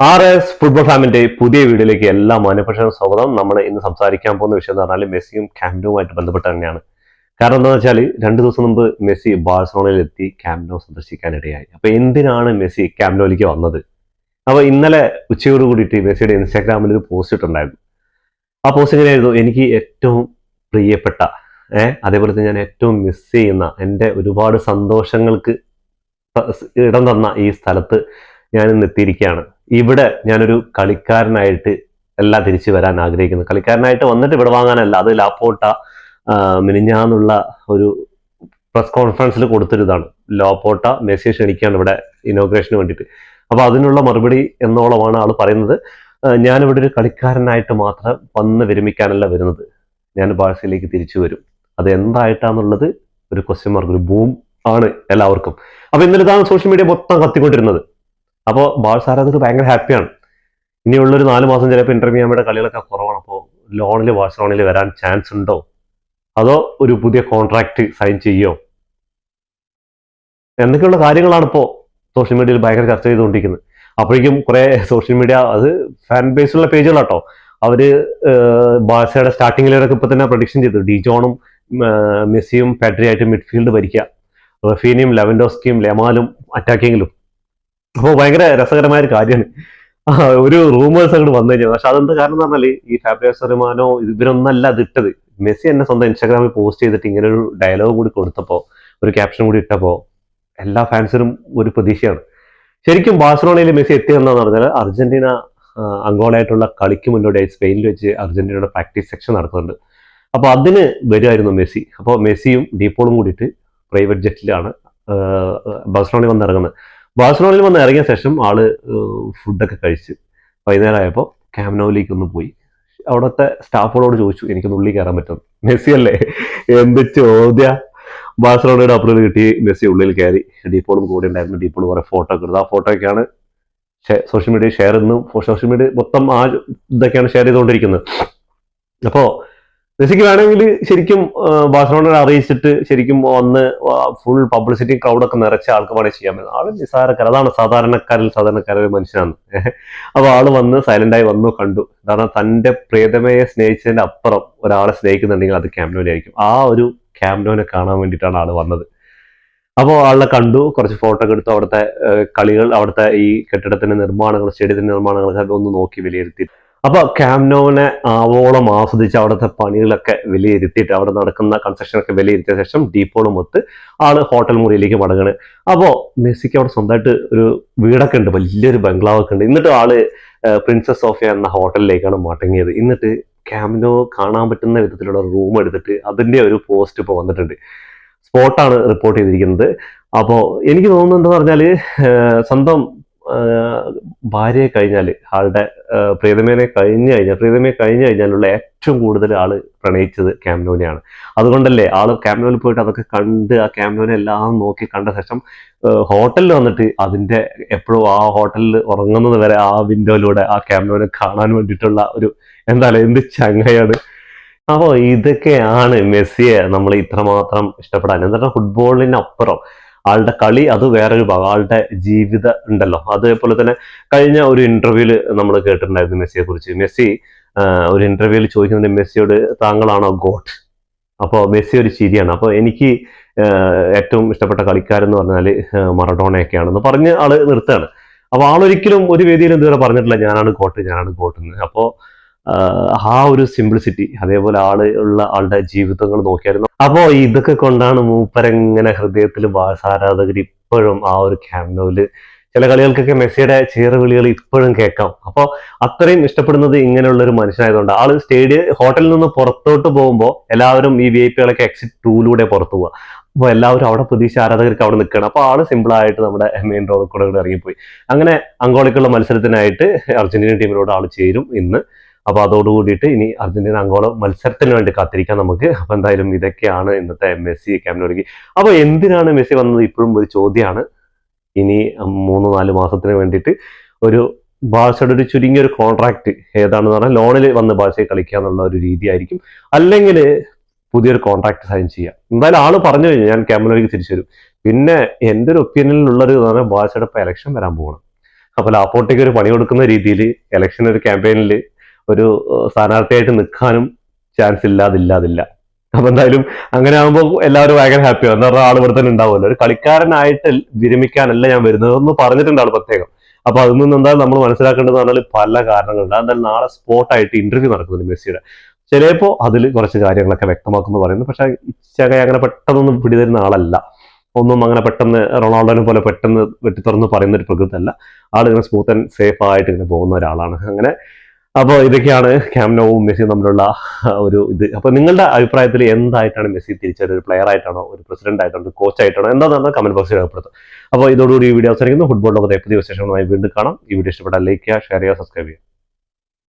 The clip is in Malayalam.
ആർ എസ് ഫുട്ബോൾ ഫാമിന്റെ പുതിയ വീഡിയോയിലേക്ക് എല്ലാ മാന്യപക്ഷവും സ്വാഗതം. നമ്മൾ ഇന്ന് സംസാരിക്കാൻ പോകുന്ന വിഷയം എന്ന് പറഞ്ഞാൽ മെസ്സിയും ക്യാമ്പ്നുമായിട്ട് ബന്ധപ്പെട്ട് തന്നെയാണ്. കാരണം എന്താണെന്ന് വെച്ചാൽ രണ്ട് ദിവസം മുമ്പ് മെസ്സി ബാഴ്സലോണയിൽ എത്തി ക്യാമ്പ്നോ സന്ദർശിക്കാനിടയായി. അപ്പൊ എന്തിനാണ് മെസ്സി ക്യാമ്പ്നോയിലേക്ക് വന്നത്? അപ്പൊ ഇന്നലെ ഉച്ചയോട് കൂടിയിട്ട് മെസ്സിയുടെ ഇൻസ്റ്റാഗ്രാമിൽ ഒരു പോസ്റ്റ് ഇട്ടുണ്ടായിരുന്നു. ആ പോസ്റ്റ് എങ്ങനെയായിരുന്നു? എനിക്ക് ഏറ്റവും പ്രിയപ്പെട്ട ഏഹ് അതേപോലെ തന്നെ ഞാൻ ഏറ്റവും മിസ് ചെയ്യുന്ന എന്റെ ഒരുപാട് സന്തോഷങ്ങൾക്ക് ഇടം തന്ന ഈ സ്ഥലത്ത് ഞാൻ ഇന്ന് എത്തിയിരിക്കുകയാണ്. ഇവിടെ ഞാനൊരു കളിക്കാരനായിട്ട് അല്ല തിരിച്ചു വരാൻ ആഗ്രഹിക്കുന്നു. കളിക്കാരനായിട്ട് വന്നിട്ട് ഇവിടെ വാങ്ങാനല്ല അത് ലാപ്പോട്ട മിനിഞ്ഞാന്നുള്ള ഒരു പ്രസ് കോൺഫറൻസിൽ കൊടുത്തൊരിതാണ്. ലോപ്പോട്ട മെസ്സി ക്ഷണിക്കുകയാണ് ഇവിടെ ഇനോഗ്രേഷന് വേണ്ടിയിട്ട്. അപ്പോൾ അതിനുള്ള മറുപടി എന്നോളമാണ് ആൾ പറയുന്നത്. ഞാനിവിടെ ഒരു കളിക്കാരനായിട്ട് മാത്രം വന്ന് വിരമിക്കാനല്ല വരുന്നത്. ഞാൻ ബാഴ്സയിലേക്ക് തിരിച്ചു വരും. അത് എന്തായിട്ടാന്നുള്ളത് ഒരു ക്വസ്റ്റ്യൻ മാർക്ക് ഒരു ബൂം ആണ് എല്ലാവർക്കും. അപ്പൊ ഇന്നലെ ഇതാണ് സോഷ്യൽ മീഡിയ മൊത്തം കത്തിക്കൊണ്ടിരുന്നത്. അപ്പോൾ ബാഴ്സ ആരാധകർ ഭയങ്കര ഹാപ്പിയാണ്. ഇനിയുള്ളൊരു നാല് മാസം ചിലപ്പോൾ ഇന്റർവ്യൂമിയുടെ കളികളൊക്കെ കുറവാണ്. അപ്പോൾ ലോണിൽ ബാഴ്സലോണയിൽ വരാൻ ചാൻസ് ഉണ്ടോ? അതോ ഒരു പുതിയ കോൺട്രാക്ട് സൈൻ ചെയ്യോ? എന്തൊക്കെയുള്ള കാര്യങ്ങളാണ് ഇപ്പോൾ സോഷ്യൽ മീഡിയയിൽ ഭയങ്കര ചർച്ച ചെയ്തുകൊണ്ടിരിക്കുന്നത്. അപ്പോഴേക്കും കുറേ സോഷ്യൽ മീഡിയ അത് ഫാൻ ബേസുള്ള പേജുകളാട്ടോ അവർ ബാഴ്സയുടെ സ്റ്റാർട്ടിങ്ങിലൊക്കെ ഇപ്പൊ തന്നെ പ്രൊഡിക്ഷൻ ചെയ്തു. ഡിജോണും ജോണും മെസ്സിയും പാട്രിയായിട്ട് മിഡ്ഫീൽഡ് ഭരിക്കുക. റഫീനിയും ലെവൻഡോസ്കിയും ലെമാലും അറ്റാക്കിങ്ങിലും അപ്പോൾ ഭയങ്കര രസകരമായ ഒരു കാര്യമാണ് ഒരു റൂമേഴ്സ് അങ്ങോട്ട് വന്നു കഴിഞ്ഞാൽ പക്ഷെ അതെന്ത് കാരണം എന്ന് പറഞ്ഞാൽ ഈ ഫാബ്രിയസ് റഹ്മാനോ ഇവരൊന്നല്ല അത് ഇട്ടത്. മെസ്സി എന്നെ സ്വന്തം ഇൻസ്റ്റാഗ്രാമിൽ പോസ്റ്റ് ചെയ്തിട്ട് ഇങ്ങനെ ഒരു ഡയലോഗ് കൂടി കൊടുത്തപ്പോൾ ഒരു ക്യാപ്ഷൻ കൂടി ഇട്ടപ്പോൾ എല്ലാ ഫാൻസിനും ഒരു പ്രതീക്ഷയാണ്. ശരിക്കും ബാഴ്സലോണയിൽ മെസ്സി എത്തിയെന്നാന്ന് പറഞ്ഞാൽ അർജന്റീന അങ്കോളായിട്ടുള്ള കളിക്ക് മുന്നോടിയായി സ്പെയിനിൽ വെച്ച് അർജന്റീനയുടെ പ്രാക്ടീസ് സെക്ഷൻ നടക്കുന്നുണ്ട് അപ്പോൾ അതിന് വരുമായിരുന്നു മെസ്സി. അപ്പോൾ മെസ്സിയും ഡീപ്പോളും കൂടിയിട്ട് പ്രൈവറ്റ് ജെറ്റിലാണ് ബാഴ്സലോണയിൽ വന്ന് ഇറങ്ങുന്നത് ബാഴ്സലോണയിൽ വന്ന് ഇറങ്ങിയ ശേഷം ആൾ ഫുഡൊക്കെ കഴിച്ച് വൈകുന്നേരം ആയപ്പോൾ ക്യാമനോയിലേക്ക് ഒന്ന് പോയി. അവിടുത്തെ സ്റ്റാഫുകളോട് ചോദിച്ചു എനിക്കൊന്ന് ഉള്ളിൽ കയറാൻ പറ്റും മെസ്സി അല്ലേ? എന്ത് ചോദ്യ? ബാഴ്സലോണയുടെ അപ്രൂവൽ കിട്ടി മെസ്സി ഉള്ളിൽ കയറി. ഡീപ്പോളും കൂടെ ഉണ്ടായിരുന്നു. ഡീപ്പോൾ കുറെ ഫോട്ടോ ഒക്കെ എടുത്തു. ആ ഫോട്ടോ ഒക്കെയാണ് സോഷ്യൽ മീഡിയ ഷെയർ ചെയ്യുന്നു സോഷ്യൽ മീഡിയ മൊത്തം ആ ഇതൊക്കെയാണ് ഷെയർ ചെയ്തുകൊണ്ടിരിക്കുന്നത്. അപ്പോൾ മെസ്സിക്ക് വേണമെങ്കിൽ ശരിക്കും ബാഴ്സലോണ അറിയിച്ചിട്ട് ശരിക്കും വന്ന് ഫുൾ പബ്ലിസിറ്റി ക്രൗഡൊക്കെ നിറച്ച ആൾക്ക് വേണമെങ്കിൽ ചെയ്യാൻ പറ്റും. ആൾ നിസ്സാരക്കാരൻ അതാണ് സാധാരണക്കാരിൽ സാധാരണക്കാരൻ മനുഷ്യനാണ്. അപ്പൊ ആൾ വന്ന് സൈലന്റ് ആയി വന്നു കണ്ടു. കാരണം തന്റെ പ്രിയതമയെ സ്നേഹിച്ചതിന്റെ അപ്പുറം ഒരാളെ സ്നേഹിക്കുന്നുണ്ടെങ്കിൽ അത് ക്യാമ്നോനായിരിക്കും ആ ഒരു ക്യാമ്നോനെ കാണാൻ വേണ്ടിയിട്ടാണ് ആൾ വന്നത്. അപ്പോൾ ആളെ കണ്ടു കുറച്ച് ഫോട്ടോ ഒക്കെ എടുത്തു അവിടുത്തെ കളികൾ അവിടുത്തെ ഈ കെട്ടിടത്തിന്റെ നിർമ്മാണങ്ങൾ സ്റ്റേഡിയത്തിന്റെ നിർമ്മാണങ്ങളൊക്കെ ഒന്ന് നോക്കി വിലയിരുത്തി. അപ്പൊ ക്യാമ്നോനെ ആവോളം ആസ്വദിച്ച് അവിടുത്തെ പണികളൊക്കെ വിലയിരുത്തിയിട്ട് അവിടെ നടക്കുന്ന കൺസ്ട്രക്ഷൻ ഒക്കെ വിലയിരുത്തിയ ശേഷം ഡീപ്പോളും ഒത്ത് ആൾ ഹോട്ടൽ മുറിയിലേക്ക് മടങ്ങണ്. അപ്പോ മെസ്സിക്ക് അവിടെ സ്വന്തമായിട്ട് ഒരു വീടൊക്കെ ഉണ്ട്. വലിയൊരു ബംഗ്ലാവ് ഒക്കെ ഉണ്ട്. എന്നിട്ട് ആൾ പ്രിൻസസ് സോഫിയ എന്ന ഹോട്ടലിലേക്കാണ് മടങ്ങിയത്. എന്നിട്ട് ക്യാമ്നോ കാണാൻ പറ്റുന്ന വിധത്തിലുള്ള റൂം എടുത്തിട്ട് അതിന്റെ ഒരു പോസ്റ്റ് ഇപ്പോൾ വന്നിട്ടുണ്ട്. സ്പോട്ടാണ് റിപ്പോർട്ട് ചെയ്തിരിക്കുന്നത്. അപ്പോൾ എനിക്ക് തോന്നുന്നത് എന്താ പറഞ്ഞാൽ സ്വന്തം ഭാര്യയെ കഴിഞ്ഞാൽ ആളുടെ പ്രീതമേനെ കഴിഞ്ഞു കഴിഞ്ഞാൽ പ്രീതമേ കഴിഞ്ഞു കഴിഞ്ഞാലുള്ള ഏറ്റവും കൂടുതൽ ആൾ പ്രണയിച്ചത് ക്യാമ്നോനെയാണ്. അതുകൊണ്ടല്ലേ ആൾ ക്യാമ്നോനിൽ പോയിട്ട് അതൊക്കെ കണ്ട് ആ ക്യാമ്നോനെ എല്ലാം നോക്കി കണ്ട ശേഷം ഹോട്ടലിൽ വന്നിട്ട് അതിന്റെ എപ്പോഴും ആ ഹോട്ടലിൽ ഉറങ്ങുന്നത് വരെ ആ വിൻഡോയിലൂടെ ആ ക്യാമ്നോനെ കാണാൻ വേണ്ടിയിട്ടുള്ള ഒരു എന്താ എന്ത് ചങ്ങയാണ് അപ്പോൾ ഇതൊക്കെയാണ് മെസ്സിയെ നമ്മൾ ഇത്രമാത്രം ഇഷ്ടപ്പെടാൻ. എന്താ ഫുട്ബോളിനപ്പുറം ആളുടെ കളി അത് വേറൊരു ഭാഗം ആളുടെ ജീവിതം ഉണ്ടല്ലോ. അതേപോലെ തന്നെ കഴിഞ്ഞ ഒരു ഇന്റർവ്യൂൽ നമ്മൾ കേട്ടിട്ടുണ്ടായിരുന്നു മെസ്സിയെ കുറിച്ച്. മെസ്സി ഒരു ഇന്റർവ്യൂവിൽ ചോദിക്കുന്നുണ്ട് മെസ്സിയോട് താങ്കളാണോ ഗോട്ട് അപ്പോൾ മെസ്സി ഒരു ചിരിയാണ്. അപ്പോൾ എനിക്ക് ഏറ്റവും ഇഷ്ടപ്പെട്ട കളിക്കാരൻ എന്ന് പറഞ്ഞാൽ മറഡോണയൊക്കെയാണെന്ന് പറഞ്ഞ് ആൾ നിർത്തുകയാണ്. അപ്പോൾ ആളൊരിക്കലും ഒരു വേദിയിലും ഇതുവരെ പറഞ്ഞിട്ടില്ല ഞാനാണ് ഗോട്ട് ഞാനാണ് ഗോട്ട് എന്ന്. അപ്പോൾ ആ ഒരു സിംപ്ലിസിറ്റി അതേപോലെ ആൾ ഉള്ള ആളുടെ ജീവിതങ്ങൾ നോക്കിയായിരുന്നു. അപ്പോ ഇതൊക്കെ കൊണ്ടാണ് മൂപ്പരെങ്ങനെ ഹൃദയത്തിൽ ബാഴ്സ ആരാധകർ ഇപ്പോഴും ആ ഒരു ക്യാമ്നോയിൽ ചില കളികൾക്കൊക്കെ മെസ്സിയുടെ ചീറവിളികൾ ഇപ്പോഴും കേൾക്കാം. അപ്പോൾ അത്രയും ഇഷ്ടപ്പെടുന്നത് ഇങ്ങനെയുള്ള ഒരു മനുഷ്യനായതുകൊണ്ട് ആൾ സ്റ്റേഡിയം ഹോട്ടലിൽ നിന്ന് പുറത്തോട്ട് പോകുമ്പോൾ എല്ലാവരും ഈ വി ഐ പികളൊക്കെ എക്സിറ്റ് ടൂലൂടെ പുറത്തു പോവുക അപ്പോൾ എല്ലാവരും അവിടെ പ്രതീക്ഷ ആരാധകർക്ക് അവിടെ നിൽക്കണം. അപ്പോൾ ആൾ സിമ്പിൾ ആയിട്ട് നമ്മുടെ മെയിൻ റോഡിൽ കൂടെ ഇറങ്ങിപ്പോയി. അങ്ങനെ അങ്കോളിക്കുള്ള മത്സരത്തിനായിട്ട് അർജന്റീന ടീമിനോട് ആൾ ചേരും ഇന്ന്. അപ്പൊ അതോട് കൂടിയിട്ട് ഇനി അർജന്റീന അങ്കോള മത്സരത്തിന് വേണ്ടി കാത്തിരിക്കാം നമുക്ക്. അപ്പൊ എന്തായാലും ഇതൊക്കെയാണ് ഇന്നത്തെ മെസ്സി ക്യാമ്പിനൊരുക്കി അപ്പൊ എന്തിനാണ് മെസ്സി വന്നത്? ഇപ്പോഴും ഒരു ചോദ്യമാണ്. ഇനി മൂന്ന് നാല് മാസത്തിന് വേണ്ടിയിട്ട് ഒരു ബാഴ്സയുടെ ഒരു ചുരുങ്ങിയ ഒരു കോൺട്രാക്ട് ഏതാണെന്ന് പറഞ്ഞാൽ ലോണിൽ വന്ന് ബാഴ്സയെ കളിക്കുക എന്നുള്ള ഒരു രീതിയായിരിക്കും. അല്ലെങ്കിൽ പുതിയൊരു കോൺട്രാക്ട് സൈൻ ചെയ്യാം എന്തായാലും ആൾ പറഞ്ഞു കഴിഞ്ഞു ഞാൻ ക്യാമ്പിലേക്ക് തിരിച്ചു വരും. പിന്നെ എന്റെ ഒരു ഒപ്പീനിയനിലുള്ളൊരു പറഞ്ഞാൽ ബാഴ്സയുടെ ഇപ്പൊ എലക്ഷൻ വരാൻ പോകണം അപ്പോൾ ലാപ്പോട്ടേക്ക് ഒരു പണി കൊടുക്കുന്ന രീതിയിൽ ഇലക്ഷൻ ഒരു ക്യാമ്പയിനിൽ ഒരു സ്ഥാനാർത്ഥിയായിട്ട് നിൽക്കാനും ചാൻസ് ഇല്ലാതില്ലാതില്ല. അപ്പൊ എന്തായാലും അങ്ങനെ ആകുമ്പോൾ എല്ലാവരും ഭയങ്കര ഹാപ്പിയാണ് എന്ന് പറഞ്ഞാൽ ആൾ ഇവിടെ തന്നെ ഉണ്ടാവുമല്ലോ. ഒരു കളിക്കാരനായിട്ട് വിരമിക്കാനല്ല ഞാൻ വരുന്നത് എന്ന് പറഞ്ഞിട്ടുണ്ട് ആൾ പ്രത്യേകം. അപ്പൊ അതിൽ നിന്ന് എന്തായാലും നമ്മൾ മനസ്സിലാക്കേണ്ടത് പറഞ്ഞാൽ പല കാരണങ്ങളുണ്ട്. എന്തായാലും നാളെ സ്പോട്ടായിട്ട് ഇന്റർവ്യൂ നടക്കുന്നുണ്ട് മെസ്സിയുടെ. ചിലപ്പോൾ അതിൽ കുറച്ച് കാര്യങ്ങളൊക്കെ വ്യക്തമാക്കുന്നു പറയുന്നു. പക്ഷെ ഇച്ചക അങ്ങനെ പെട്ടെന്നൊന്നും പിടിതരുന്ന ആളല്ല. ഒന്നും അങ്ങനെ പെട്ടെന്ന് റൊണാൾഡോനെ പോലെ പെട്ടെന്ന് വെട്ടിത്തുറന്ന് പറയുന്ന ഒരു പ്രകൃതി അല്ല ആൾ ഇങ്ങനെ സ്മൂത്ത് ആൻഡ് സേഫ് ആയിട്ട് ഇങ്ങനെ പോകുന്ന ഒരാളാണ്. അങ്ങനെ അപ്പോൾ ഇതൊക്കെയാണ് ക്യാമ്നോവും മെസ്സിയും തമ്മിലുള്ള ഒരു ഇത്. അപ്പോൾ നിങ്ങളുടെ അഭിപ്രായത്തിൽ എന്തായിട്ടാണ് മെസ്സി തിരിച്ചൊരു പ്ലെയർ ആയിട്ടാണോ ഒരു പ്രസിഡന്റ് ആയിട്ടാണോ ഒരു കോച്ച് ആയിട്ടാണോ എന്താണെന്ന് കമന്റ് ബോക്സിൽ രേഖപ്പെടുത്തും അപ്പോൾ ഇതോടുകൂടി ഈ വീഡിയോ അവസാനിക്കുന്നു. ഫുട്ബോൾ പുതിയ വിശേഷങ്ങളുമായി വീണ്ടും കാണാം. ഈ വീഡിയോ ഇഷ്ടപ്പെട്ടാൽ ലൈക്ക് ചെയ്യുക ഷെയർ ചെയ്യുക സബ്സ്ക്രൈബ് ചെയ്യുക.